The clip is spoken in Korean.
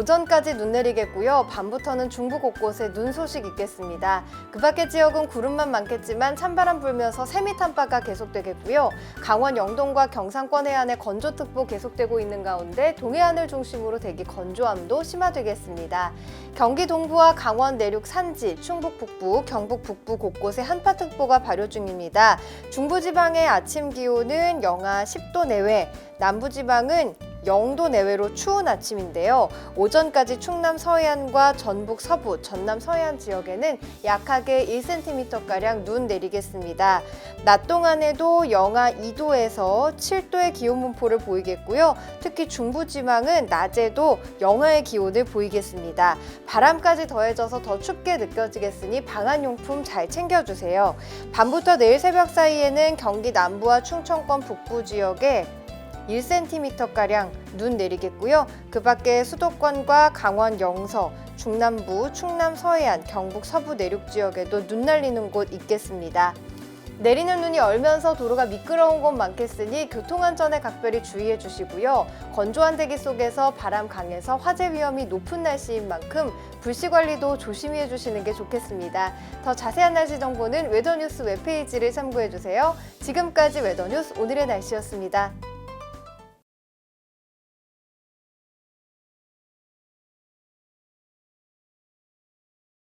오전까지 눈 내리겠고요. 밤부터는 중부 곳곳에 눈 소식 있겠습니다. 그 밖의 지역은 구름만 많겠지만 찬바람 불면서 세미탄바가 계속되겠고요. 강원 영동과 경상권 해안에 건조특보 계속되고 있는 가운데 동해안을 중심으로 대기 건조함도 심화되겠습니다. 경기 동부와 강원 내륙 산지, 충북 북부, 경북 북부 곳곳에 한파특보가 발효 중입니다. 중부지방의 아침 기온은 영하 10도 내외, 남부지방은 0도 내외로 추운 아침인데요. 오전까지 충남 서해안과 전북 서부, 전남 서해안 지역에는 약하게 1cm가량 눈 내리겠습니다. 낮 동안에도 영하 2도에서 7도의 기온 분포를 보이겠고요. 특히 중부 지방은 낮에도 영하의 기온을 보이겠습니다. 바람까지 더해져서 더 춥게 느껴지겠으니 방한용품 잘 챙겨주세요. 밤부터 내일 새벽 사이에는 경기 남부와 충청권 북부 지역에 1cm가량 눈 내리겠고요. 그 밖에 수도권과 강원 영서, 중남부, 충남 서해안, 경북 서부 내륙 지역에도 눈 날리는 곳 있겠습니다. 내리는 눈이 얼면서 도로가 미끄러운 곳 많겠으니 교통안전에 각별히 주의해 주시고요. 건조한 대기 속에서 바람 강해서 화재 위험이 높은 날씨인 만큼 불씨 관리도 조심히 해주시는 게 좋겠습니다. 더 자세한 날씨 정보는 웨더뉴스 웹페이지를 참고해 주세요. 지금까지 웨더뉴스 오늘의 날씨였습니다.